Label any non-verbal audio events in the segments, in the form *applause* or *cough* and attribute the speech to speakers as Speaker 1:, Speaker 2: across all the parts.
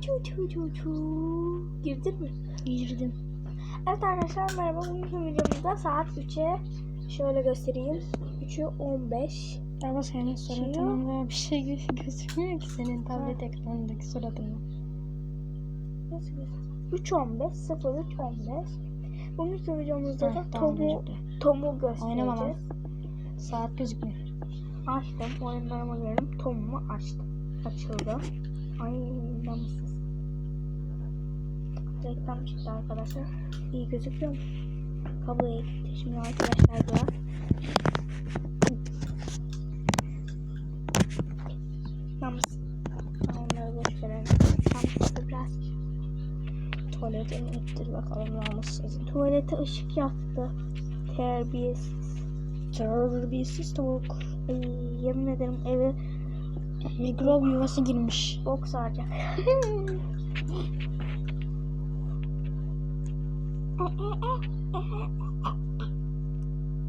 Speaker 1: Çu çu çu çu çu. Girdin mi?
Speaker 2: Girdim.
Speaker 1: Evet arkadaşlar merhaba. Bugünkü videomuzda saat 3'e şöyle göstereyim. 3'ü 15.
Speaker 2: Ama senin suratında bir şey gö- gözükmüyor ki senin tablet ekranındaki suratında.
Speaker 1: Nasıl göstereyim? 3.15 03.15 Bugünkü videomuzda da Tom'u. Tom'u göstereceğiz.
Speaker 2: Oynamam. Saat gözükmüyor.
Speaker 1: Açtım. Oyunlarıma girdim. Tom'umu açtım. Açıldı. Ay namussuz. Reklam çıktı arkadaşlar. İyi gözüküyor mu? Kabloya gitti. Şimdi arkadaşlar biraz. Namus. Onları boş verelim. Namussuz biraz.
Speaker 2: Tuvalete mi gittir bakalım namussuz.
Speaker 1: Tuvalete ışık yaktı. Terbiyesiz.
Speaker 2: Terbiyesiz tavuk.
Speaker 1: Ay, yemin ederim eve
Speaker 2: Mikrop yuvası girmiş.
Speaker 1: bok saracak. *laughs*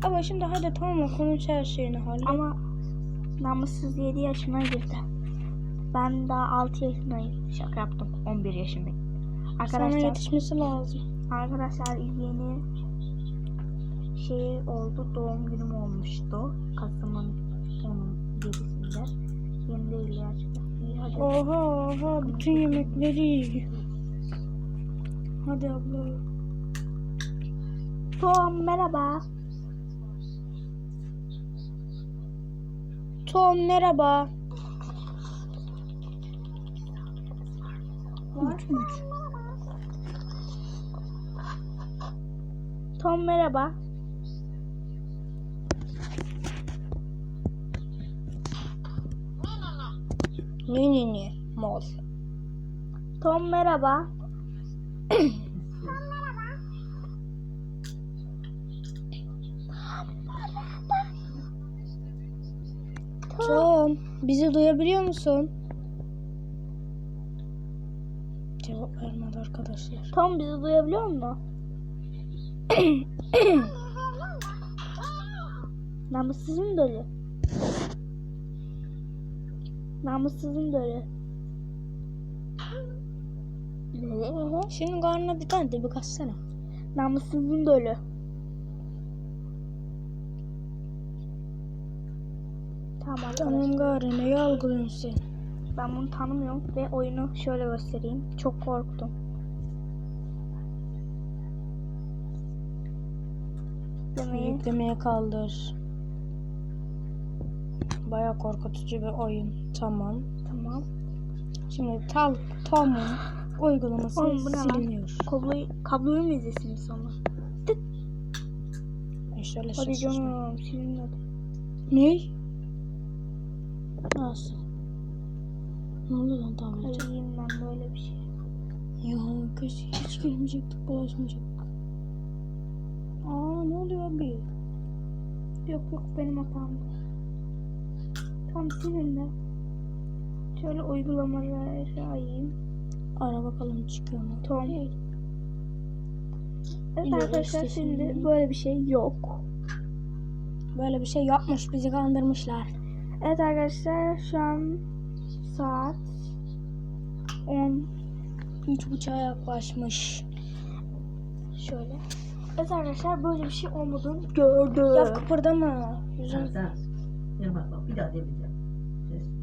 Speaker 2: Ama şimdi hadi tamam konuş her şeyini hallet.
Speaker 1: Ama namussuz 7 yaşına girdi. Ben daha 6 yaşındayım. Şaka yaptım. 11 yaşındayım.
Speaker 2: Sana
Speaker 1: Arkadaşlar,
Speaker 2: yetişmesi lazım.
Speaker 1: arkadaşlar yeni şey oldu. Doğum günüm olmuştu. Kasım'ın 17'sinde. Yeni değil gerçekten. İyi hadi.
Speaker 2: Oha oha bütün yemekleri yiyor. Hadi abla.
Speaker 1: Tom merhaba.
Speaker 2: Tom merhaba.
Speaker 1: Tom merhaba.
Speaker 2: Ne? Mal.
Speaker 1: Tom merhaba.
Speaker 2: Tom bizi duyabiliyor musun? Cevap vermedi arkadaşlar.
Speaker 1: Tom bizi duyabiliyor *coughs* mu? Namussuzun dölü. Namussuzun dölü. *laughs*
Speaker 2: Şimdi karnına bir tane de bir kaçsana.
Speaker 1: Namussuzun dölü. Tamam.
Speaker 2: Tamam gari ne yalgılıyorsun sen?
Speaker 1: Ben bunu tanımıyorum ve oyunu şöyle göstereyim. Çok korktum. Demeyi
Speaker 2: Yüklemeye kaldır. Baya korkutucu bir oyun. Tamam.
Speaker 1: tamam.
Speaker 2: Şimdi tal Tom'un uygulaması
Speaker 1: Oğlum
Speaker 2: siliniyor.
Speaker 1: Kabloyu, kabloyu mu izlesin sonra?
Speaker 2: E şöyle
Speaker 1: Hadi canım silinmedi.
Speaker 2: Ne? Nasıl? Ne oldu lan tablete?
Speaker 1: Hayır ben böyle bir şey.
Speaker 2: Ya kız hiç girmeyecektik, bulaşmayacaktık. Aa ne oluyor abi?
Speaker 1: Yok yok benim hatamdı. Silindi. Şöyle uygulamaları ayayım.
Speaker 2: Ara bakalım çıkıyor mu?
Speaker 1: Tom.
Speaker 2: Değil.
Speaker 1: Evet arkadaşlar
Speaker 2: işte
Speaker 1: şimdi
Speaker 2: şimdi.
Speaker 1: böyle bir şey yok.
Speaker 2: Böyle bir şey yapmış, bizi kandırmışlar.
Speaker 1: Evet arkadaşlar şu an saat 10
Speaker 2: Üç buçuğa yaklaşmış.
Speaker 1: şöyle. Evet arkadaşlar böyle bir şey olmadığını gördüm.
Speaker 2: Ya kıpırdama. Yüzüm
Speaker 3: Yine bak bak bir daha devireceğim. Ses.